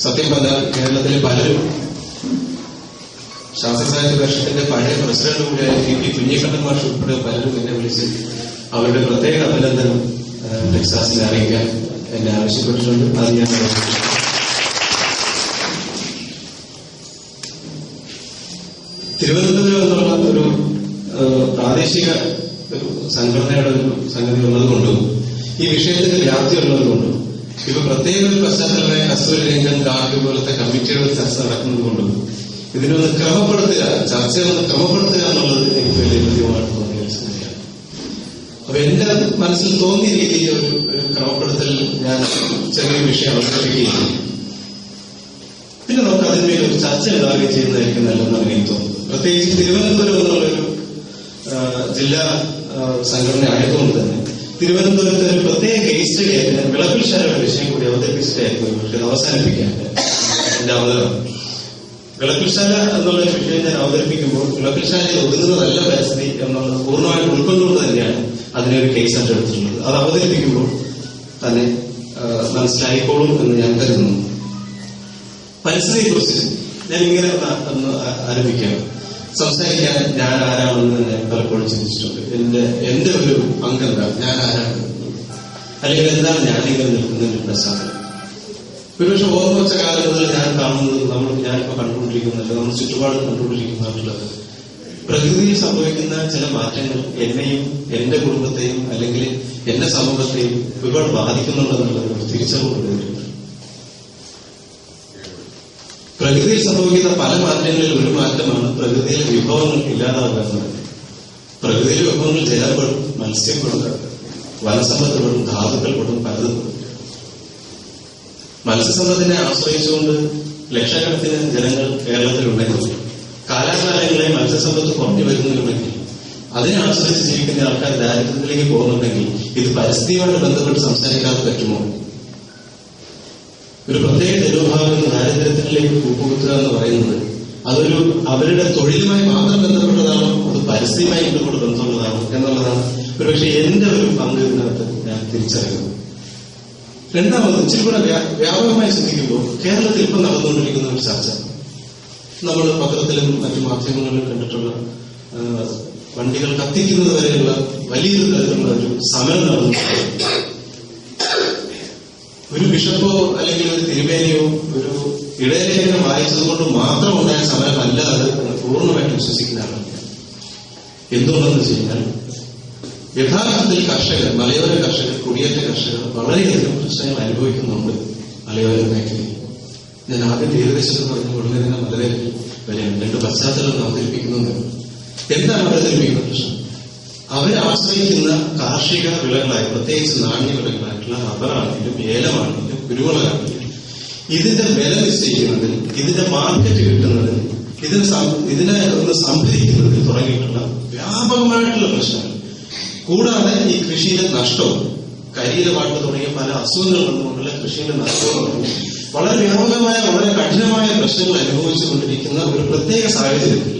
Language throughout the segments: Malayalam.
സത്യം പറഞ്ഞാൽ കേരളത്തിലെ പലരും ശാസ്ത്ര സാഹിത്യ പരിഷത്തിന്റെ പഴയ പ്രസിഡന്റ് കൂടിയായ പി കുഞ്ഞിക്കണ്ണൻ മാഷ് ഉൾപ്പെടെ പലരും എന്നെ വിളിച്ച് അവരുടെ പ്രത്യേക അഭിനന്ദനം ടെക്സാസിനെ അറിയിക്കാൻ എന്നെ ആവശ്യപ്പെട്ടിട്ടുണ്ട്. അത് ഞാൻ തിരുവനന്തപുരം എന്നുള്ള ഒരു പ്രാദേശിക ഒരു സംഘടനയുടെ ഒരു സംഗതി ഉള്ളതുകൊണ്ടും ഈ വിഷയത്തിന്റെ വ്യാപ്തി ഉള്ളതുകൊണ്ടും ഇപ്പൊ പ്രത്യേക ഒരു പശ്ചാത്തലമായ കസ്തൂരി രംഗൻ കാർഗ് പോലത്തെ കമ്മിറ്റികൾ ചർച്ച നടക്കുന്നത് കൊണ്ടും ഇതിനൊന്ന് ക്രമപ്പെടുത്തുക ചർച്ചയൊന്ന് ക്രമപ്പെടുത്തുക എന്നുള്ളത് എനിക്ക് വലിയ ബുദ്ധിമുട്ടായിട്ട് തോന്നിയ സംഗതിയാണ് അപ്പൊ എന്റെ മനസ്സിൽ തോന്നിയ രീതിയിൽ ഒരു ക്രമപ്പെടുത്തൽ ഞാൻ ചെറിയ വിഷയം അവതരിപ്പിക്കുകയും പിന്നെ നമുക്ക് അതിന്മേൽ ഒരു ചർച്ച ഉണ്ടാവുകയും ചെയ്യുന്നതായിരിക്കും നല്ലതെന്നാണ് എനിക്ക് തോന്നുന്നത്. പ്രത്യേകിച്ച് തിരുവനന്തപുരം എന്നുള്ളൊരു ജില്ലാ സംഘടന ആയതുകൊണ്ട് തന്നെ തിരുവനന്തപുരത്ത് ഒരു പ്രത്യേക കേസ് സ്റ്റഡി ആയിട്ട് ഞാൻ വിളപ്പിൽശാലയുടെ വിഷയം കൂടി അവതരിപ്പിച്ചിട്ടായിരുന്നു. പക്ഷെ അവസാനിപ്പിക്കാൻ എന്റെ അവതരണം. വിളപ്പിൽശാല എന്നുള്ള വിഷയം ഞാൻ അവതരിപ്പിക്കുമ്പോൾ വിളപ്പിൽശാലയിൽ ഒതുങ്ങുന്നതല്ല പരിസ്ഥിതി എന്നുള്ളത് പൂർണമായിട്ട് ഉൾക്കൊണ്ടുകൊണ്ട് തന്നെയാണ് അതിനെ ഒരു കേസ് ആയിട്ട് എടുത്തിട്ടുള്ളത്. അത് അവതരിപ്പിക്കുമ്പോൾ തന്നെ മനസ്സിലായിക്കോളും എന്ന് ഞാൻ കരുതുന്നു. പരിസ്ഥിതിയെ കുറിച്ച് ഞാൻ ഇങ്ങനെ ഒന്ന് ആരംഭിക്കാം. സംസാരിക്കാൻ ഞാൻ ആരാണെന്ന് ഞാൻ പലപ്പോഴും ചിന്തിച്ചിട്ടുണ്ട്. എന്റെ എന്റെ ഒരു പങ്കെന്താണ് ഞാൻ ആരാണ് അല്ലെങ്കിൽ എന്താണ് ഞാനിങ്ങനെ നിൽക്കുന്നതിന്റെ പ്രസാദം ഒരുപക്ഷെ ഓർമ്മ വെച്ച കാലം മുതൽ ഞാൻ കാണുന്നത് നമ്മൾ ഞാനിപ്പോ കണ്ടുകൊണ്ടിരിക്കുന്നില്ല നമ്മൾ ചുറ്റുപാട് കണ്ടുകൊണ്ടിരിക്കുന്നുള്ളത് പ്രകൃതിയിൽ സംഭവിക്കുന്ന ചില മാറ്റങ്ങൾ എന്നെയും എന്റെ കുടുംബത്തെയും അല്ലെങ്കിൽ എന്റെ സമൂഹത്തെയും ഒരുപാട് ബാധിക്കുന്നുണ്ടെന്നുള്ളത് തിരിച്ചറിവ് പ്രകൃതിയിൽ സംഭവിക്കുന്ന പല മാറ്റങ്ങളിൽ ഒരു മാറ്റമാണ് പ്രകൃതിയിലെ വിഭവങ്ങൾ ഇല്ലാതാവുക എന്നത് പ്രകൃതിയിലെ വിഭവങ്ങൾ ജലപ്പെടും മത്സ്യപ്പെടും വനസമ്പത്തുകളും ധാതുക്കൾപ്പെടും പലതും. മത്സ്യസമ്പത്തിനെ ആശ്രയിച്ചുകൊണ്ട് ലക്ഷക്കണക്കിന് ജനങ്ങൾ കേരളത്തിലുണ്ടെങ്കിൽ കാലാകാലങ്ങളെ മത്സ്യസമ്പത്ത് കുറഞ്ഞു വരുന്നുണ്ടെങ്കിൽ അതിനെ ആശ്രയിച്ച് ജീവിക്കുന്ന ആൾക്കാർ ദാരിദ്ര്യത്തിലേക്ക് പോകുന്നുണ്ടെങ്കിൽ ഇത് പരിസ്ഥിതിയുമായിട്ട് ബന്ധപ്പെട്ട് സംസാരിക്കാതെ പറ്റുമോ ഒരു പ്രത്യേക ജനവിഭാഗം ദാരിദ്ര്യത്തിലേക്ക് കൂപ്പുകുത്തുക എന്ന് പറയുന്നത് അതൊരു അവരുടെ തൊഴിലുമായി മാത്രം ബന്ധപ്പെട്ടതാണോ അത് പരസ്യമായി ഇതിനോട് ബന്ധമുള്ളതാണോ എന്നുള്ളതാണ്. ഒരുപക്ഷെ എന്റെ ഒരു പങ്ക് ഇതിനകത്ത് ഞാൻ തിരിച്ചറിയുന്നത് രണ്ടാമത് ഇച്ചിരി കൂടെ വ്യാ- വ്യാപകമായി ചിന്തിക്കുമ്പോൾ കേരളത്തിൽ ഇപ്പം നടന്നുകൊണ്ടിരിക്കുന്ന ഒരു ചർച്ച. നമ്മൾ പത്രത്തിലും മറ്റു മാധ്യമങ്ങളിലും കണ്ടിട്ടുള്ള വണ്ടികൾ കത്തിക്കുന്നത് വരെയുള്ള വലിയൊരു തരത്തിലുള്ള ഒരു സമരം നടന്നു. ബിഷപ്പോ അല്ലെങ്കിൽ ഒരു തിരുമേനിയോ ഒരു ഇടയലേഖനം വായിച്ചത് കൊണ്ട് മാത്രം ഉണ്ടായ സമരമല്ല അത് പൂർണമായിട്ട് വിശ്വസിക്കുന്നതാണ്. എന്തുകൊണ്ടെന്ന് വെച്ച് കഴിഞ്ഞാൽ യഥാർത്ഥത്തിൽ കർഷകർ മലയോര കർഷകർ കുടിയേറ്റ കർഷകർ വളരെയധികം പ്രശ്നങ്ങൾ അനുഭവിക്കുന്നുണ്ട് മലയോര മേഖലയിൽ. ഞാൻ ആദ്യം തീരദേശത്ത് പറഞ്ഞ ഉടനെ തന്നെ വളരെ വലിയ രണ്ട് പശ്ചാത്തലം അവതരിപ്പിക്കുന്നുണ്ട്. എന്താണ് അവതരിപ്പിക്കുന്ന പ്രശ്നം? അവരെ ആശ്രയിക്കുന്ന കാർഷിക വിളകളായി പ്രത്യേകിച്ച് നാണ്യ വിളകളായിട്ടുള്ള റബ്ബറാണെങ്കിലും ഏലമാണെങ്കിലും കുരുമുളകാണെങ്കിലും ഇതിന്റെ വില നിശ്ചയിക്കുന്നതിൽ ഇതിന്റെ മാർക്കറ്റ് കിട്ടുന്നതിൽ ഇതിന് ഇതിനെ ഒന്ന് സംഭരിക്കുന്നതിൽ തുടങ്ങിയിട്ടുള്ള വ്യാപകമായിട്ടുള്ള പ്രശ്നങ്ങൾ. കൂടാതെ ഈ കൃഷിയിലെ നഷ്ടവും കരിയിലെ വാട്ട് തുടങ്ങിയ പല അസുഖങ്ങൾ വന്നുകൊണ്ടുള്ള കൃഷിയിലെ നഷ്ടവും വളരെ വ്യാപകമായ വളരെ കഠിനമായ പ്രശ്നങ്ങൾ അനുഭവിച്ചുകൊണ്ടിരിക്കുന്ന ഒരു പ്രത്യേക സാഹചര്യത്തിൽ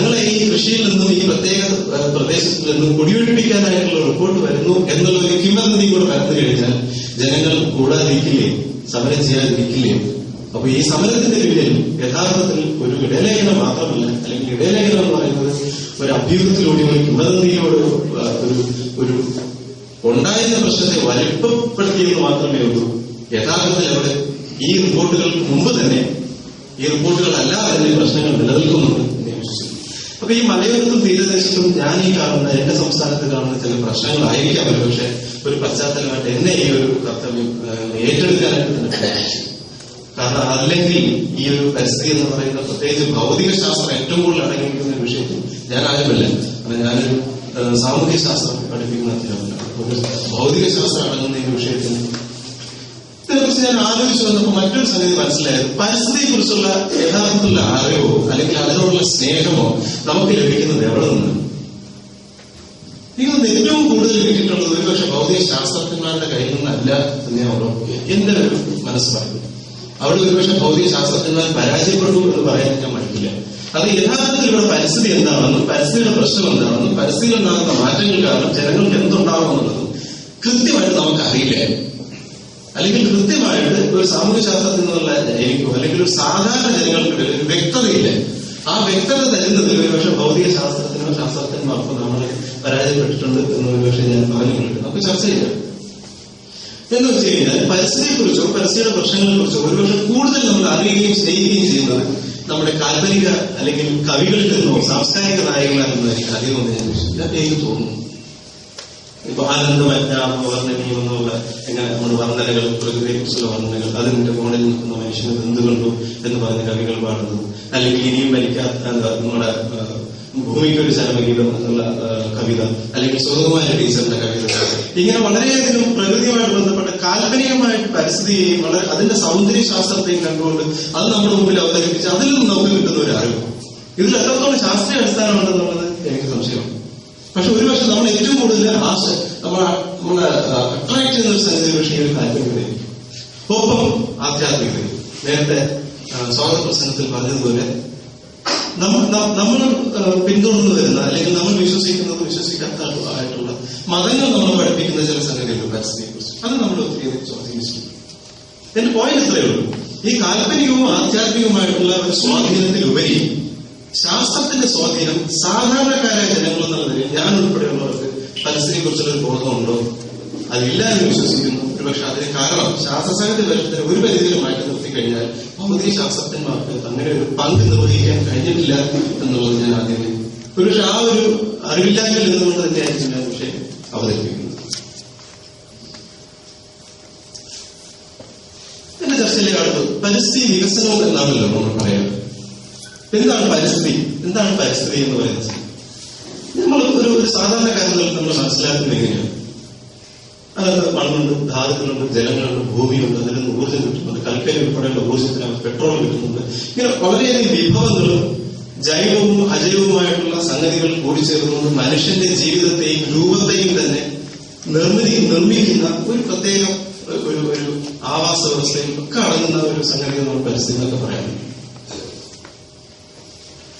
തങ്ങളെ ഈ കൃഷിയിൽ നിന്നും ഈ പ്രത്യേക പ്രദേശത്ത് നിന്നും കുടിയൊഴിപ്പിക്കാനായിട്ടുള്ള റിപ്പോർട്ട് വരുന്നു എന്നുള്ള ഒരു കൂടെ വരുന്നു കഴിഞ്ഞാൽ ജനങ്ങൾ കൂടാതിരിക്കില്ലേ? സമരം ചെയ്യാതിരിക്കില്ലേ? അപ്പൊ ഈ സമരത്തിന്റെ പിന്നിൽ യഥാർത്ഥത്തിൽ ഒരു ഇടലേഖനം മാത്രമല്ല അല്ലെങ്കിൽ ഇടലേഖനം എന്ന് പറയുന്നത് ഒരു അഭ്യൂഹത്തിലൂടെ ഒരു കിംവദന്തിയിലൂടെ ഒരു ഒരു ഉണ്ടായിരുന്ന പ്രശ്നത്തെ വലിപ്പപ്പെടുത്തിയെന്ന് മാത്രമേ ഉള്ളൂ. യഥാർത്ഥത്തിൽ അവിടെ ഈ റിപ്പോർട്ടുകൾക്ക് മുമ്പ് തന്നെ ഈ റിപ്പോർട്ടുകളല്ലാതെ തന്നെ പ്രശ്നങ്ങൾ നിലനിൽക്കുന്നുണ്ട് എന്ന് വിശ്വസിക്കുന്നു. അപ്പൊ ഈ മലയോരത്തും തീരദേശത്തും ഞാൻ ഈ കാണുന്ന എന്റെ സംസ്ഥാനത്ത് കാണുന്ന ചില പ്രശ്നങ്ങളായിരിക്കാം. പക്ഷെ ഒരു പശ്ചാത്തലമായിട്ട് എന്നെ ഈ ഒരു കർത്തവ്യം ഏറ്റെടുക്കാനായിട്ട്. കാരണം അല്ലെങ്കിൽ ഈ ഒരു പരിസ്ഥിതി എന്ന് പറയുന്ന പ്രത്യേകിച്ച് ഭൗതിക ശാസ്ത്രം ഏറ്റവും കൂടുതൽ അടങ്ങിയിരിക്കുന്ന ഒരു വിഷയത്തിൽ ഞാൻ ആരുമല്ല. കാരണം ഞാനൊരു സാമൂഹ്യ ശാസ്ത്രം പഠിപ്പിക്കുന്ന ഭൗതിക ശാസ്ത്രം അടങ്ങുന്ന ഈ വിഷയത്തിൽ ഇതിനെക്കുറിച്ച് ഞാൻ ആലോചിച്ചു വന്നപ്പോൾ മറ്റൊരു സംഗതി മനസ്സിലായത്. പരിസ്ഥിതിയെ കുറിച്ചുള്ള യഥാർത്ഥത്തിലുള്ള അറിവോ അല്ലെങ്കിൽ അതിനോടുള്ള സ്നേഹമോ നമുക്ക് ലഭിക്കുന്നത് എവിടെ നിന്ന്? നിങ്ങൾ ഏറ്റവും കൂടുതൽ കിട്ടിയിട്ടുള്ളത് ഒരുപക്ഷെ ഭൗതിക ശാസ്ത്രജ്ഞന്മാരുടെ കയ്യിൽ നിന്നല്ല എന്ന് ഞാൻ ഉറപ്പിക്കുക. എന്റെ ഒരു മനസ്സ് പറയുന്നു. അവിടെ ഒരുപക്ഷെ ഭൗതിക ശാസ്ത്രജ്ഞന്മാർ പരാജയപ്പെട്ടു എന്ന് പറയാൻ ഞാൻ മടിക്കില്ല. അത് യഥാർത്ഥത്തിൽ ഇവിടെ പരിസ്ഥിതി എന്താണെന്നും പരിസ്ഥിതിയുടെ പ്രശ്നം എന്താണെന്നും പരിസ്ഥിതിയിൽ ഉണ്ടാകുന്ന മാറ്റങ്ങൾ കാരണം ജനങ്ങൾക്ക് എന്തുണ്ടാവുമെന്നുള്ളതും കൃത്യമായിട്ട് നമുക്ക് അറിയില്ലായിരുന്നു അല്ലെങ്കിൽ കൃത്യമായിട്ട് ഒരു സാമൂഹ്യ ശാസ്ത്രത്തിൽ നിന്നുള്ള എനിക്കോ അല്ലെങ്കിൽ ഒരു സാധാരണ ജനങ്ങൾക്കിടയിൽ ഒരു വ്യക്തതയില്ല. ആ വ്യക്തത തരുന്നതിൽ ഒരുപക്ഷെ ഭൗതിക ശാസ്ത്രത്തിനോ ശാസ്ത്രജ്ഞന്മാർക്കോ നമ്മളെ പരാജയപ്പെട്ടിട്ടുണ്ട് എന്ന് ഒരുപക്ഷെ ഞാൻ പറഞ്ഞിട്ടുണ്ട്. നമുക്ക് ചർച്ച ചെയ്യാം. എന്ന് വെച്ച് കഴിഞ്ഞാൽ പരിസ്ഥിതിയെക്കുറിച്ചോ പരിസ്ഥിതിയുടെ പ്രശ്നങ്ങളെ കുറിച്ചോ ഒരുപക്ഷെ കൂടുതൽ നമ്മൾ അറിയുകയും സ്നേഹിക്കുകയും ചെയ്യുന്നത് നമ്മുടെ കാൽപ്പനിക അല്ലെങ്കിൽ കവികളിൽ നിന്നോ സാംസ്കാരിക നായകന്മാരിൽ നിന്നോ എനിക്ക് അധികമൊന്നും ഞാൻ എനിക്ക് തോന്നുന്നു. ഇപ്പൊ ആനന്ദമജ്ഞാപവർണനീയം എന്നുള്ള എങ്ങനെ നമ്മുടെ വർണനകൾ പ്രകൃതിയെ കുറിച്ചുള്ള വർണനകൾ അതിന്റെ മുകളിൽ നിൽക്കുന്ന മനുഷ്യന് എന്ത് കണ്ടു എന്ന് പറഞ്ഞ കവികൾ പാടുന്നത് അല്ലെങ്കിൽ ഇനിയും ഭരിക്കാത്ത നമ്മുടെ ഭൂമിക്കൊരു ചരമഗീതം എന്നുള്ള കവിത അല്ലെങ്കിൽ സുഗതകുമാര ടീച്ചറിന്റെ കവിത. ഇങ്ങനെ വളരെയധികം പ്രകൃതിയുമായിട്ട് ബന്ധപ്പെട്ട കാൽപ്പനികമായിട്ട് പരിസ്ഥിതിയെയും വളരെ അതിന്റെ സൗന്ദര്യ ശാസ്ത്രത്തെയും കണ്ടുകൊണ്ട് അത് നമ്മുടെ മുമ്പിൽ അവതരിപ്പിച്ച് അതിൽ നിന്ന് നമുക്ക് കിട്ടുന്ന ഒരു അറിവ്. ഇതിൽ എത്രത്തോളം ശാസ്ത്രീയ അടിസ്ഥാനമുണ്ടെന്നുള്ളത് എനിക്ക് സംശയമാണ് പക്ഷെ ഒരു പക്ഷെ നമ്മൾ ഏറ്റവും കൂടുതൽ ആശ നമ്മൾ നമ്മളെ അട്രാക്ട് ചെയ്യുന്ന ഒരു സംഗതി പക്ഷേ ഒരു താല്പര്യമായിരിക്കും ഒപ്പം ആധ്യാത്മികത നേരത്തെ സ്വാഗത പ്രസംഗത്തിൽ പറഞ്ഞതുപോലെ നമ്മൾ നമ്മൾ പിന്തുടർന്നു വരുന്ന അല്ലെങ്കിൽ നമ്മൾ വിശ്വസിക്കുന്നത് വിശ്വസിക്കാത്ത ആയിട്ടുള്ള മതങ്ങൾ നമ്മൾ പഠിപ്പിക്കുന്ന ചില സംഗതികൾ പരിസ്ഥിതിയെ കുറിച്ച് അത് നമ്മൾ ഒത്തിരി സ്വാധീനിച്ചിട്ടുണ്ട്. എന്റെ പോയിന്റ് ഇത്രയേ ഉള്ളൂ. ഈ കാൽപ്പനികവും ആധ്യാത്മികവുമായിട്ടുള്ള ഒരു സ്വാധീനത്തിലുപരി ശാസ്ത്രത്തിന്റെ സ്വാധീനം സാധാരണക്കാരായ ജനങ്ങൾ എന്നുള്ള നിലയിൽ ഞാൻ ഉൾപ്പെടെയുള്ളവർക്ക് പരിസ്ഥിതിയെ കുറിച്ചുള്ള ഒരു ബോധമുണ്ടോ? അതില്ല എന്ന് വിശ്വസിക്കുന്നു. ഒരു പക്ഷെ അതിന് കാരണം ശാസ്ത്രസാഹിത്യ പരിഷത്തിന് ഒരു പരിധിയിൽ മാറ്റി നിർത്തിക്കഴിഞ്ഞാൽ ഭൗതിക ശാസ്ത്രജ്ഞന്മാർക്ക് അങ്ങനെ ഒരു പങ്ക് നിർവഹിക്കാൻ കഴിഞ്ഞിട്ടില്ല എന്നുള്ളത് ഞാൻ ആദ്യമേ ഒരുപക്ഷെ ആ ഒരു അറിവില്ലായ്മയിൽ നിന്നുകൊണ്ട് തന്നെയായിരിക്കും ഞാൻ പക്ഷെ അവതരിപ്പിക്കുന്നത്. എന്റെ ചർച്ചയിലെ കാണുന്നത് പരിസ്ഥിതി വികസനവും എന്നാണല്ലോ നമ്മൾ പറയാറ് എന്താണ് പരിസ്ഥിതി? എന്താണ് പരിസ്ഥിതി എന്ന് പറയുന്നത്? നമ്മൾ ഒരു ഒരു സാധാരണ കാര്യങ്ങൾ നമ്മൾ മനസ്സിലാക്കുന്നത് എങ്ങനെയാണ്? അതിനകത്ത് മണ്ണുണ്ട് ധാതുക്കളുണ്ട് ജലങ്ങളുണ്ട് ഭൂമിയുണ്ട് അതിൽ നിന്ന് ഊർജം കിട്ടുന്നുണ്ട് കൽക്കരി ഉൾപ്പെടെയുള്ള ഊർജത്തിന് പെട്രോൾ കിട്ടുന്നുണ്ട് ഇങ്ങനെ വളരെയധികം വിഭവങ്ങളും ജൈവവും അജൈവവുമായിട്ടുള്ള സംഗതികൾ കൂടിച്ചേർന്നുകൊണ്ട് മനുഷ്യന്റെ ജീവിതത്തെയും രൂപത്തെയും തന്നെ നിർമ്മിതി നിർമ്മിക്കുന്ന ഒരു പ്രത്യേക ഒരു ഒരു ആവാസ വ്യവസ്ഥയും ഒക്കെ അടങ്ങുന്ന ഒരു സംഗതി നമ്മൾ പരിസ്ഥിതി എന്നൊക്കെ പറയാം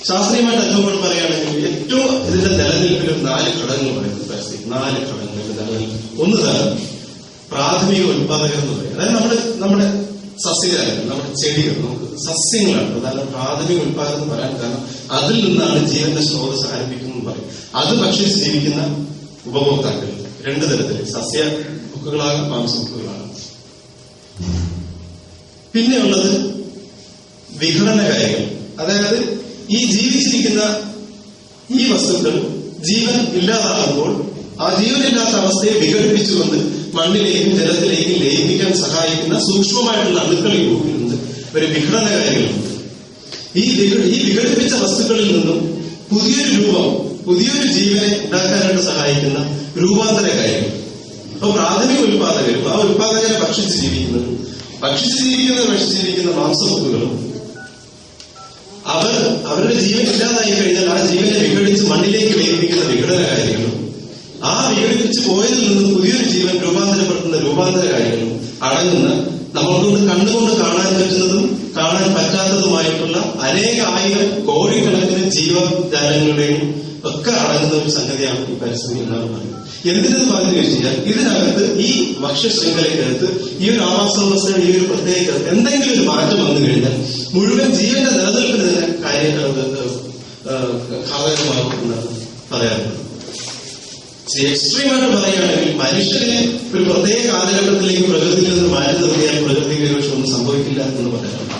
ശാസ്ത്രീയമായിട്ട് തത്വങ്ങൾ പറയുകയാണെങ്കിൽ ഏറ്റവും ഇതിന്റെ നിലനിൽപ്പിൽ നാല് ഘടകങ്ങൾ പറയുന്നു. പരിസ്ഥിതി നാല് ഘടകങ്ങൾ നിലനിൽപ്പ് ഒന്ന് തന്നെ പ്രാഥമിക ഉത്പാദകർ എന്ന് പറയും അതായത് നമ്മുടെ നമ്മുടെ സസ്യജാലങ്ങൾ നമ്മുടെ ചെടികൾ നമുക്ക് സസ്യങ്ങളാണ് പ്രധാന പ്രാഥമിക ഉത്പാദനം എന്ന് പറയാൻ കാരണം അതിൽ നിന്നാണ് ജീവന്റെ സ്രോതസ് ആരംഭിക്കുന്നത് പറയും. അത് പക്ഷേ ജീവിക്കുന്ന ഉപഭോക്താക്കൾ രണ്ട് തരത്തിൽ സസ്യ ബുക്കുകളാകാം മാംസ ബുക്കുകളാകാം പിന്നെയുള്ളത് വിഘടനകാരികൾ. അതായത് ഈ ജീവിച്ചിരിക്കുന്ന ഈ വസ്തുക്കൾ ജീവൻ ഇല്ലാതാകുമ്പോൾ ആ ജീവനില്ലാത്ത അവസ്ഥയെ വിഘടിപ്പിച്ചുകൊണ്ട് മണ്ണിലേക്കും ജലത്തിലേക്കും ലയിപ്പിക്കാൻ സഹായിക്കുന്ന സൂക്ഷ്മമായിട്ടുള്ള ഈ ഭൂമിയിലുണ്ട് ഒരു വിഘടനകാരികളുണ്ട് ഈ ഈ വിഘടിപ്പിച്ച വസ്തുക്കളിൽ നിന്നും പുതിയൊരു രൂപം പുതിയൊരു ജീവനെ ഉണ്ടാക്കാനായിട്ട് സഹായിക്കുന്ന രൂപാന്തരകാരികൾ അപ്പൊ പ്രാഥമിക ഉൽപാദകരും ആ ഉൽപാദകരെ ഭക്ഷിച്ച് ജീവിക്കുന്നതും ഭക്ഷിച്ച് ജീവിക്കുന്ന ഭക്ഷിച്ച് ജീവിക്കുന്ന മാംസമുക്കുകളും അവർ അവരുടെ ജീവൻ ഇല്ലാതായി കഴിഞ്ഞാൽ ആ ജീവനെ വിഘടിച്ച് മണ്ണിലേക്ക് വേദിപ്പിക്കുന്ന വിഘടനകാരികളും ആ വിഘടിപ്പിച്ച് പോയതിൽ നിന്ന് പുതിയൊരു ജീവൻ രൂപാന്തരപ്പെടുത്തുന്ന രൂപാന്തരകാരികളും അടങ്ങുന്ന നമ്മൾക്കൊണ്ട് കണ്ണുകൊണ്ട് കാണാൻ പറ്റുന്നതും കാണാൻ പറ്റാത്തതുമായിട്ടുള്ള അനേകായിരം കോടിക്കണക്കിന് ജീവജാലങ്ങളുടെയും ഒക്കെ അടങ്ങുന്ന ഒരു സംഗതിയാണ് ഈ പരിസ്ഥിതി എന്നാണ് പറയുന്നത്. എന്തിനെന്ന് പറഞ്ഞു കഴിഞ്ഞാൽ ഇതിനകത്ത് ഈ ഭക്ഷ്യശൃംഖലയ്ക്കകത്ത് ഈ ഒരു ആവാസ വ്യവസ്ഥയുടെ ഈ ഒരു പ്രത്യേക എന്തെങ്കിലും ഒരു മാറ്റം വന്നു കഴിഞ്ഞാൽ മുഴുവൻ ജീവന്റെ നിലനിൽപ്പിന് തന്നെ കാര്യം ഘാതകമാകും പറയാറുണ്ട്. എക്സ്ട്രീമായിട്ട് പറയുകയാണെങ്കിൽ മനുഷ്യനെ ഒരു പ്രത്യേക കാലഘട്ടത്തിലേക്ക് പ്രകൃതിയിൽ നിന്ന് മാറ്റി നിർത്തിയാൽ പ്രകൃതി ഒന്നും സംഭവിക്കില്ല എന്ന് പറയാറുണ്ട്.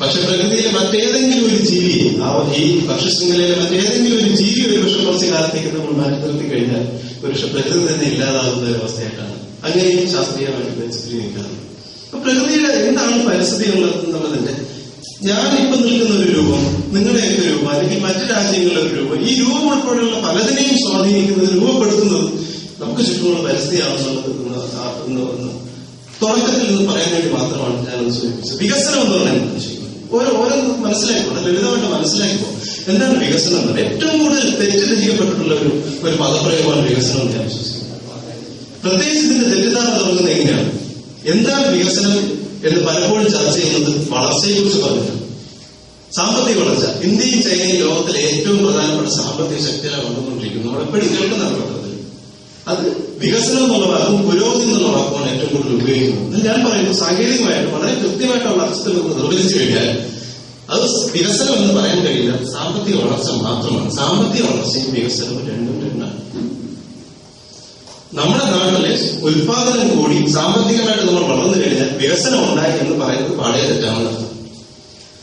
പക്ഷെ പ്രകൃതിയിലെ മറ്റേതെങ്കിലും ഒരു ജീവി ആ ഈ ഭക്ഷ്യശൃംഖലയിലെ മറ്റേതെങ്കിലും ഒരു ജീവി ഒരു പക്ഷെ കുറച്ച് കാലത്തേക്ക് നമ്മൾ മാറ്റി നിർത്തി കഴിഞ്ഞാൽ ഒരു പക്ഷെ പ്രകൃതി തന്നെ ഇല്ലാതാകുന്ന ഒരു അവസ്ഥയായിട്ടാണ്. അങ്ങനെയും ശാസ്ത്രീയമായിട്ട് ചിത്രീകരിക്കാറുണ്ട് അപ്പൊ പ്രകൃതിയുടെ എന്താണ് പരിസ്ഥിതി ഉള്ളത് എന്നുള്ളതിന്റെ ഞാൻ ഇപ്പൊ നിൽക്കുന്ന ഒരു രൂപം നിങ്ങളുടെയൊക്കെ രൂപം അല്ലെങ്കിൽ മറ്റു രാജ്യങ്ങളുടെ ഒരു രൂപം ഈ രൂപം ഉൾപ്പെടെയുള്ള പലതിനെയും സ്വാധീനിക്കുന്നത് രൂപപ്പെടുത്തുന്നത് നമുക്ക് ചുറ്റുമുള്ള പരിസ്ഥിതിയാണെന്നുള്ളത് തുടക്കത്തിൽ നിന്ന് പറയാൻ വേണ്ടി മാത്രമാണ് ഞാനത് സൂചിപ്പിച്ചത്. വികസനം എന്ന് പറഞ്ഞാൽ ഓരോ ഓരോന്ന് മനസ്സിലാക്കിക്കോ ലളിതമായിട്ട് മനസ്സിലാക്കിക്കോ എന്താണ് വികസനം എന്ന് പറയുന്നത് ഏറ്റവും കൂടുതൽ തെറ്റിദ്ധരിക്കപ്പെട്ടിട്ടുള്ള ഒരു ഒരു പദപ്രയോഗമാണ് വികസനം എന്ന് ഞാൻ വിശ്വസിക്കുന്നു. പ്രത്യേകിച്ച് ഇതിന്റെ തെറ്റിദ്ധാരണ തുടങ്ങുന്നത് എങ്ങനെയാണ്? എന്താണ് വികസനം എന്ന് പലപ്പോഴും ചർച്ച ചെയ്യുന്നത്? വളർച്ചയെ കുറിച്ച് പറഞ്ഞിട്ടുണ്ട്. സാമ്പത്തിക വളർച്ച. ഇന്ത്യയും ചൈനയും ലോകത്തിലെ ഏറ്റവും പ്രധാനപ്പെട്ട സാമ്പത്തിക ശക്തികളെ വന്നുകൊണ്ടിരിക്കുന്നു നമ്മൾ എപ്പോഴും അത് വികസനം എന്നുള്ള വാക്കും പുരോഗതി എന്നുള്ള വാക്കുമാണ് ഏറ്റവും കൂടുതൽ ഉപയോഗിക്കുന്നത്. ഞാൻ പറയുന്നത് സാങ്കേതികമായിട്ട് വളരെ കൃത്യമായിട്ടുള്ള വളർച്ചത്തിൽ നിന്ന് നിർവചിച്ചു കഴിഞ്ഞാൽ അത് വികസനം എന്ന് പറയാൻ കഴിയില്ല. സാമ്പത്തിക വളർച്ച മാത്രമാണ്. സാമ്പത്തിക വളർച്ചയും വികസനവും രണ്ടും രണ്ടാണ്. നമ്മുടെ നാട്ടിലെ ഉൽപാദനം കൂടി സാമ്പത്തികമായിട്ട് നമ്മൾ വളർന്നു കഴിഞ്ഞാൽ വികസനം ഉണ്ടായി എന്ന് പറയുന്നത് പാടേ തെറ്റാണെന്ന്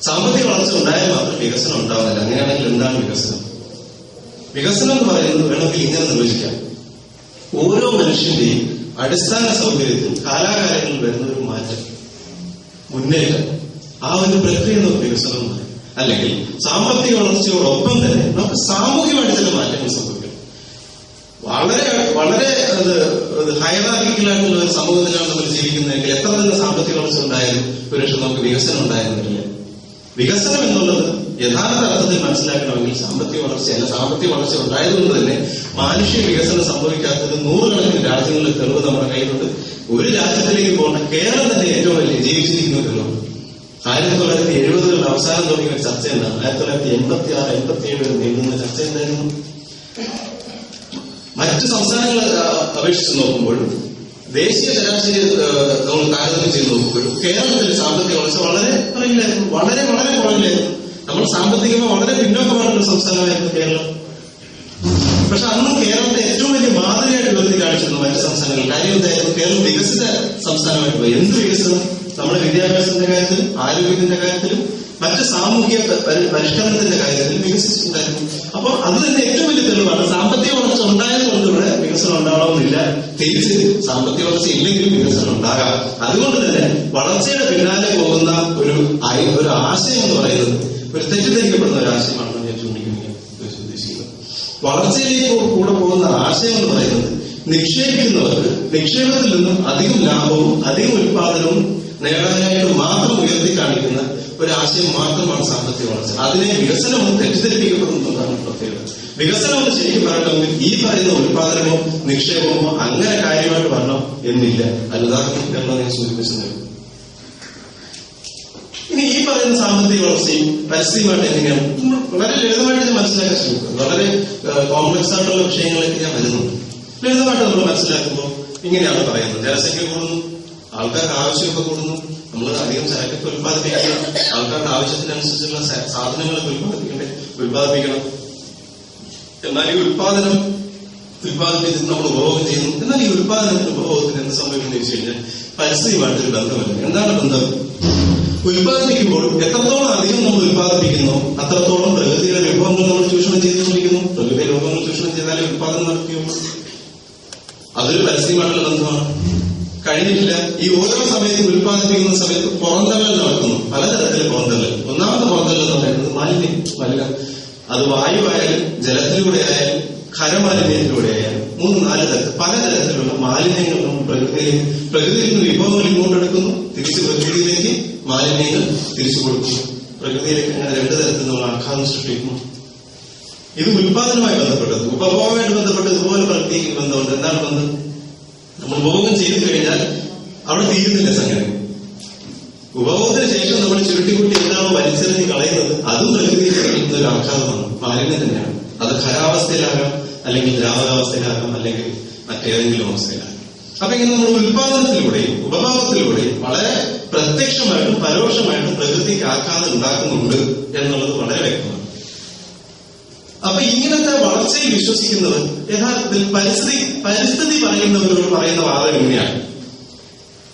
സാമ്പത്തിക വളർച്ച ഉണ്ടായാൽ മാത്രം വികസനം ഉണ്ടാവുന്നില്ല. അങ്ങനെയാണെങ്കിൽ എന്താണ് വികസനം? വികസനം എന്ന് പറയുന്നത് വേണമെങ്കിൽ ഇങ്ങനെ നിർവചിക്കാം. ഓരോ മനുഷ്യന്റെയും അടിസ്ഥാന സൗകര്യത്തിൽ കാലാകാലങ്ങളിൽ വരുന്ന ഒരു മാറ്റം മുന്നേറ്റം ആ ഒരു പ്രക്രിയ നമുക്ക് അല്ലെങ്കിൽ സാമ്പത്തിക വളർച്ചയോടൊപ്പം തന്നെ നമുക്ക് സാമൂഹികമായിട്ട് ചില മാറ്റങ്ങൾ സംഭവിക്കും. വളരെ വളരെ അത് ഹൈറാർക്കിക്കലായിട്ടുള്ള ഒരു സമൂഹത്തിലാണ് നമ്മൾ ജീവിക്കുന്നതെങ്കിൽ എത്ര തന്നെ സാമ്പത്തിക വളർച്ച ഉണ്ടായാലും ഒരുപക്ഷെ നമുക്ക് വികസനം ഉണ്ടായിരുന്നില്ല. വികസനം എന്നുള്ളത് യഥാർത്ഥ അർത്ഥത്തിൽ മനസ്സിലാക്കണമെങ്കിൽ സാമ്പത്തിക വളർച്ചയല്ല സാമ്പത്തിക വളർച്ച ഉണ്ടായതുകൊണ്ട് തന്നെ മാനുഷിക വികസനം സംഭവിക്കാത്തത് നൂറുകണക്കിന് രാജ്യങ്ങളിൽ തെളിവ് നമ്മുടെ കയ്യിലുണ്ട്. ഒരു രാജ്യത്തിലേക്ക് പോകേണ്ട കേരളം തന്നെ ഏറ്റവും വലിയ ജീവിച്ചിരിക്കുന്ന തെളിവ് ആയിരത്തി തൊള്ളായിരത്തി എഴുപതുകളുടെ അവസാനം തുടങ്ങിയ ഒരു ചർച്ച എന്താണ് ആയിരത്തി തൊള്ളായിരത്തി എൺപത്തി ആറ് എൺപത്തി ഏഴ് നീളുന്ന ചർച്ച എന്തായിരുന്നു മറ്റു സംസ്ഥാനങ്ങളെ അപേക്ഷിച്ച് നോക്കുമ്പോൾ ദേശീയ ശരാശരി നമ്മൾ താരതമ്യം ചെയ്ത് നോക്കുമ്പോൾ കേരളത്തിലെ സാമ്പത്തിക വളർച്ച വളരെ വളരെ വളരെ നമ്മൾ സാമ്പത്തികമായി വളരെ പിന്നോക്കമായിട്ടുള്ള സംസ്ഥാനമായിരുന്നു കേരളം. പക്ഷെ അന്ന് കേരളത്തെ ഏറ്റവും വലിയ മാതൃകയായിട്ട് ഉയർത്തി കാണിച്ചിരുന്നു മറ്റു സംസ്ഥാനങ്ങൾ. കാര്യം എന്തായിരുന്നു കേരളം വികസിത സംസ്ഥാനമായിട്ട് പോയി എന്ത് വികസനം? നമ്മുടെ വിദ്യാഭ്യാസത്തിന്റെ കാര്യത്തിലും ആരോഗ്യത്തിന്റെ കാര്യത്തിലും മറ്റ് സാമൂഹിക പരിഷ്കരണത്തിന്റെ കാര്യത്തിൽ വികസിച്ചിട്ടുണ്ടായിരുന്നു അപ്പൊ അത് തന്നെ ഏറ്റവും വലിയ തെളിവാണ്. സാമ്പത്തിക വളർച്ച ഉണ്ടായതുകൊണ്ട് ഇവിടെ വികസനം ഉണ്ടാവണമെന്നില്ല. തിരിച്ച് സാമ്പത്തിക വളർച്ച ഇല്ലെങ്കിലും വികസനം ഉണ്ടാകാം. അതുകൊണ്ട് തന്നെ വളർച്ചയുടെ പിന്നാലെ പോകുന്ന ഒരു ഒരു ആശയം എന്ന് പറയുന്നത് ഒരു തെറ്റിദ്ധരിക്കപ്പെടുന്ന ഒരു ആശയമാണെന്ന് ഞാൻ ചൂണ്ടിക്കുന്നത് വളർച്ചയിലേക്ക് കൂടെ പോകുന്ന ആശയം എന്ന് പറയുന്നത് നിക്ഷേപിക്കുന്നവർക്ക് നിക്ഷേപത്തിൽ നിന്നും അധികം ലാഭവും അധികം ഉൽപാദനവും നേടാനായിട്ട് മാത്രം ഉയർത്തി കാണിക്കുന്ന ഒരു ആശയം മാത്രമാണ് സാമ്പത്തിക വളർച്ച. അതിനെ വികസനം തെറ്റിദ്ധരിപ്പിക്കപ്പെടുന്നതാണ് പ്രത്യേകത. വികസനം എന്ന് ശരിക്കും പറയണമെങ്കിൽ ഈ പറയുന്ന ഉൽപാദനമോ നിക്ഷേപമോ അങ്ങനെ കാര്യമായിട്ട് വരണം എന്നില്ല. അത് ഉദാഹരണം കേരളം ഞാൻ സൂചിപ്പിച്ചത് ഇനി ഈ പറയുന്ന സാമ്പത്തിക വളർച്ചയും പരിസ്ഥിതിയുമായിട്ട് എങ്ങനെയാണ്? വളരെ ലളിതമായിട്ട് ഞാൻ മനസ്സിലാക്കാൻ ശ്രമിക്കുക വളരെ കോംപ്ലക്സ് ആയിട്ടുള്ള വിഷയങ്ങളിലേക്ക് ഞാൻ വരുന്നുണ്ട്. ലളിതമായിട്ട് നമ്മൾ മനസ്സിലാക്കുമ്പോൾ ഇങ്ങനെയാണ് പറയുന്നത്. ജനസംഖ്യ കൂടുന്നു ആൾക്കാർക്ക് ആവശ്യമൊക്കെ കൂടുന്നു നമ്മൾ അധികം ചരക്കൊക്കെ ഉത്പാദിപ്പിക്കണം ആൾക്കാരുടെ ആവശ്യത്തിനനുസരിച്ചുള്ള സാധനങ്ങളൊക്കെ ഉത്പാദിപ്പിക്കണ്ടേ ഉത്പാദിപ്പിക്കണം എന്നാൽ ഈ ഉത്പാദനം ഉത്പാദിപ്പിച്ചിട്ട് നമ്മൾ ഉപഭോഗം ചെയ്യുന്നു. എന്നാൽ ഈ ഉത്പാദനത്തിന് ഉപഭോഗത്തിന് എന്ത് സംഭവിക്കുന്നു വെച്ച് കഴിഞ്ഞാൽ പരിസ്ഥിതിയുമായിട്ടൊരു ബന്ധമില്ല. എന്താണ് ബന്ധം? ഉത്പാദിപ്പിക്കുമ്പോൾ എത്രത്തോളം അധികം നമ്മൾ ഉത്പാദിപ്പിക്കുന്നു അത്രത്തോളം പ്രകൃതിയുടെ വിഭവങ്ങൾ നമ്മൾ ചൂഷണം ചെയ്തുകൊണ്ടിരിക്കുന്നു പ്രകൃതിയുടെ വിഭവങ്ങൾ ചൂഷണം ചെയ്താലേ ഉത്പാദനം നടക്കുകയുള്ളൂ അതൊരു പരിസ്ഥിതിയുമായിട്ടുള്ള ബന്ധമാണ് കഴിഞ്ഞിട്ടില്ല. ഈ ഓരോ സമയത്തും ഉൽപ്പാദിപ്പിക്കുന്ന സമയത്ത് പുറന്തള്ളൽ നടക്കുന്നു. പലതരത്തിലെ പുറന്തള്ളൽ. ഒന്നാമത്തെ പുറന്തള്ളൽ എന്ന് പറയുന്നത് മാലിന്യം മലിനം അത് വായുവായാലും ജലത്തിലൂടെ ആയാലും ഖരമാലിന്യത്തിലൂടെ ആയാലും മൂന്ന് നാല് തരത്തിൽ പലതരത്തിലുള്ള മാലിന്യങ്ങൾ നമ്മൾ പ്രകൃതിയിൽ പ്രകൃതിയിൽ നിന്ന് വിഭവങ്ങൾ ഇങ്ങോട്ടെടുക്കുന്നു തിരിച്ച് പ്രകൃതിയിലേക്ക് മാലിന്യങ്ങൾ തിരിച്ചു കൊടുക്കുന്നു. പ്രകൃതിയിലേക്ക് അങ്ങനെ രണ്ടു തരത്തിൽ നമ്മൾ ആഘാതം സൃഷ്ടിക്കുന്നു. ഇത് ഉൽപാദനവുമായി ബന്ധപ്പെട്ടത് ഉപഭോഗവുമായിട്ട് ബന്ധപ്പെട്ട് ഇതുപോലെ പ്രകൃതിക്ക് ബന്ധമുണ്ട്. എന്താണ് ബന്ധം? നമ്മൾ ഉപഭോഗം ചെയ്തു കഴിഞ്ഞാൽ അവിടെ തീരുന്നില്ല സംഗതി. ഉപഭോഗത്തിന് ശേഷം നമ്മൾ ചുരുട്ടിക്കുട്ടി എന്താണോ വലിച്ചെറിഞ്ഞ് കളയുന്നത്? അതും പ്രകൃതിയിൽ കളയുന്ന ഒരു ആഘാതമാണ്. മാലിന്യം തന്നെയാണ്. അത് ഖരാവസ്ഥയിലാകാം അല്ലെങ്കിൽ ദ്രാവകാവസ്ഥയിലാകാം അല്ലെങ്കിൽ മറ്റേതെങ്കിലും അവസ്ഥയിലാകാം. അപ്പൊ ഇങ്ങനെ നമ്മൾ ഉൽപാദനത്തിലൂടെയും ഉപഭോഗത്തിലൂടെയും വളരെ പ്രത്യക്ഷമായിട്ടും പരോക്ഷമായിട്ടും പ്രകൃതിക്ക് ആഘാതം ഉണ്ടാക്കുന്നുണ്ട് എന്നുള്ളത് വളരെ വ്യക്തമാണ്. അപ്പൊ ഇങ്ങനത്തെ വളർച്ചയിൽ വിശ്വസിക്കുന്നത് യഥാർത്ഥത്തിൽ പരിസ്ഥിതി പരിസ്ഥിതി പറയുന്നവരോട് പറയുന്ന വാദം എങ്ങനെയാണ്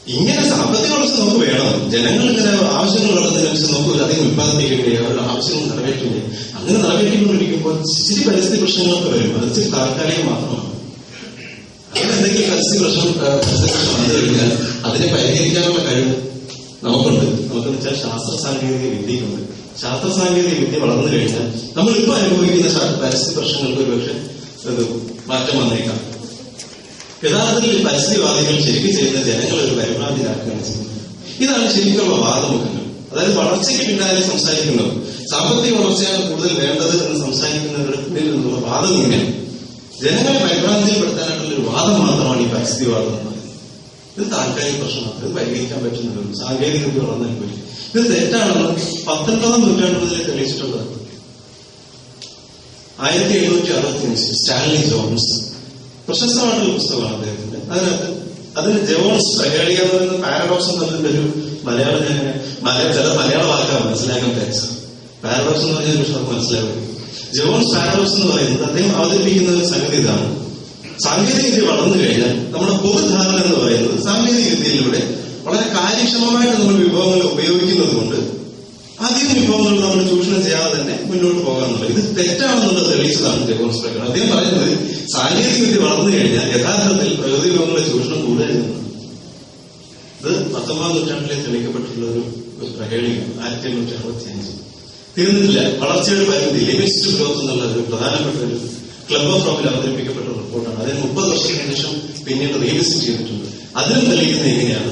ഇങ്ങനെ സാമ്പത്തിക വളർച്ച നമുക്ക് വേണം. ജനങ്ങൾ ഇങ്ങനെ ആവശ്യങ്ങൾ വളർന്നതിനനുസരിച്ച് നമുക്ക് അധികം ഉൽപ്പാദിപ്പിക്കട്ടെ അവരുടെ ആവശ്യങ്ങൾ നിറവേറ്റണ്ടേ അങ്ങനെ നിറവേറ്റിക്കൊണ്ടിരിക്കുമ്പോൾ ഇച്ചിരി പരിസ്ഥിതി പ്രശ്നങ്ങളൊക്കെ വരും. അത് ഇച്ചിരി താൽക്കാലികം മാത്രമാണ്. അങ്ങനെ എന്തെങ്കിലും പരിസ്ഥിതി പ്രശ്നം പരിസ്ഥിതി പ്രശ്നം വന്നു കഴിഞ്ഞാൽ അതിനെ പരിഹരിക്കാനുള്ള കഴിവ് നമുക്കുണ്ട്. നമുക്ക് വെച്ചാൽ ശാസ്ത്ര സാങ്കേതിക വിദ്യയുണ്ട് ശാസ്ത്ര സാങ്കേതിക വിദ്യ വളർന്നു കഴിഞ്ഞാൽ നമ്മൾ ഇപ്പൊ അനുഭവിക്കുന്ന പരിസ്ഥിതി പ്രശ്നങ്ങൾക്ക് ഒരുപക്ഷെ ഇത് മാറ്റം വന്നേക്കാം. യഥാർത്ഥത്തിൽ പരിസ്ഥിതിവാദികൾ ശരിക്കും ചെയ്യുന്ന ജനങ്ങളെ ഒരു പരിഭ്രാന്തിയിലാക്കുകയാണ് ചെയ്യുന്നത്. ഇതാണ് ശരിക്കുള്ള വാദമുഖങ്ങൾ. അതായത് വളർച്ചയ്ക്ക് പിന്നാലെ സംസാരിക്കുന്നത് സാമ്പത്തിക വളർച്ചയാണ് കൂടുതൽ വേണ്ടത് എന്ന് സംസാരിക്കുന്നവരുടെ പിന്നിൽ നിന്നുള്ള വാദം ഇങ്ങനെയാണ് ജനങ്ങളെ പരിഭ്രാന്തിയിൽപ്പെടുത്താനായിട്ടുള്ള ഒരു വാദം മാത്രമാണ് ഈ പരിസ്ഥിതിവാദം എന്ന് പറയുന്നത്. ഇത് താൽക്കാലിക പ്രശ്നമാണ്. ഇത് പരിഹരിക്കാൻ പറ്റുന്നതാണ് സാങ്കേതിക വിദ്യ വളർന്നാൽ പോലും ഇത് തെറ്റാണെന്ന് പത്തൊൻപതാം നൂറ്റാണ്ട് മുതൽ തെളിയിച്ചിട്ടുള്ളത്. ആയിരത്തി എഴുന്നൂറ്റി അറുപത്തി അഞ്ച് സ്റ്റാൻലി ജോൺസ്. പ്രശസ്തമായിട്ടുള്ള പുസ്തകമാണ് അദ്ദേഹത്തിന്റെ അതിനകത്ത് അതിന് ജോൺസ് പ്രഹേളിക എന്ന് പറയുന്ന പാരഡോക്സ് എന്ന് പറയുന്ന ഒരു മലയാളം ഞാൻ ചില മലയാള വാക്കാണ് മനസ്സിലാക്കാൻ കഴിച്ചു പാരഡോക്സ് എന്ന് പറഞ്ഞാൽ പക്ഷെ നമുക്ക് മനസ്സിലാവും ജോൺസ് പാരഡോക്സ് എന്ന് പറയുന്നത് അദ്ദേഹം അവതരിപ്പിക്കുന്ന ഒരു സംഗതി ഇതാണ്. സാങ്കേതിക വിദ്യ വളർന്നു കഴിഞ്ഞാൽ നമ്മുടെ പൊതുധാരണ എന്ന് പറയുന്നത് സാങ്കേതിക വിദ്യയിലൂടെ വളരെ കാര്യക്ഷമമായിട്ട് നമ്മൾ വിഭവങ്ങൾ ഉപയോഗിക്കുന്നത് കൊണ്ട് അധികം വിഭവങ്ങൾ നമ്മൾ ചൂഷണം ചെയ്യാതെ തന്നെ മുന്നോട്ട് പോകാമെന്നുള്ളത്. ഇത് തെറ്റാണെന്നുള്ളത് തെളിയിച്ചതാണ് ജഗോൺസ് പ്രകടനം അദ്ദേഹം പറയുന്നത് സാങ്കേതിക വിദ്യ വളർന്നു കഴിഞ്ഞാൽ യഥാർത്ഥത്തിൽ പ്രകൃതി വിഭവങ്ങളുടെ ചൂഷണം കൂടുതലെന്നാണ് ഇത് പത്തൊമ്പതാം നൂറ്റാണ്ടിലെ തെളിയിക്കപ്പെട്ടിട്ടുള്ള ഒരു പ്രഹേളിയാണ് ആയിരത്തി എണ്ണൂറ്റി അറുപത്തി അഞ്ച് തീർന്നിട്ടില്ല വളർച്ചയുടെ പരിധി ലിമിറ്റ് ഗ്രോത്ത് എന്നുള്ള ഒരു പ്രധാനപ്പെട്ട ഒരു ക്ലബ് ഓഫ് റോമിൽ അവതരിപ്പിക്കപ്പെട്ട റിപ്പോർട്ടാണ്. അതിന് മുപ്പത് വർഷത്തിന് ശേഷം പിന്നീട് റീവിസിറ്റ് ചെയ്തിട്ടുണ്ട്. അതിലും തെളിയിക്കുന്നത് എങ്ങനെയാണ്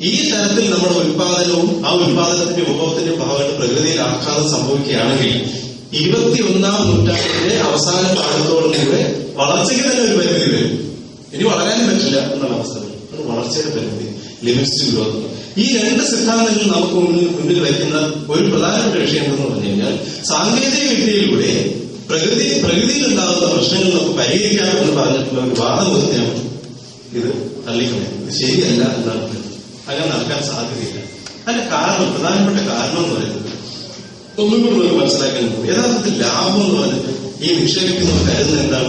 ഈ തരത്തിൽ നമ്മുടെ ഉൽപാദനവും ആ ഉൽപാദനത്തിന്റെ ഉപഭോഗത്തിന്റെ ഭാഗമായിട്ട് പ്രകൃതിയിൽ ആഘാതം സംഭവിക്കുകയാണെങ്കിൽ ഇരുപത്തിയൊന്നാം നൂറ്റാണ്ടിന്റെ അവസാന ഭാഗത്തോടുകൂടെ വളർച്ചയ്ക്ക് തന്നെ ഒരു പരിധി വരും. ഇനി വളരാനും പറ്റില്ല എന്നുള്ള അവസ്ഥ അത് വളർച്ചയുടെ പരിധി ലിമിറ്റ്സ് ഗ്രോത്ത് ഈ രണ്ട് സിദ്ധാന്തങ്ങൾ നമുക്ക് മുന്നിൽ മുന്നിൽ വയ്ക്കുന്ന ഒരു പ്രധാനപ്പെട്ട വിഷയം എന്തെന്ന് പറഞ്ഞു കഴിഞ്ഞാൽ സാങ്കേതിക വിദ്യയിലൂടെ പ്രകൃതി പ്രകൃതിയിൽ ഉണ്ടാകുന്ന പ്രശ്നങ്ങൾ നമുക്ക് പരിഹരിക്കാം എന്ന് പറഞ്ഞിട്ടുള്ള ഒരു വാദം വാദമുഖത്തെയാണ് ഇത് തള്ളിക്കളയും. ശരിയല്ല എന്നാണ് പറയുന്നത് നൽകാൻ സാധ്യതയില്ല. അതിന്റെ കാരണം പ്രധാനപ്പെട്ട കാരണം എന്ന് പറയുന്നത് ഒന്നും കൂടി നമുക്ക് മനസ്സിലാക്കാൻ യഥാർത്ഥത്തിൽ ലാഭം എന്ന് പറഞ്ഞാൽ ഈ നിക്ഷേപിക്കുന്നവർ കരുതുന്നത് എന്താണ്?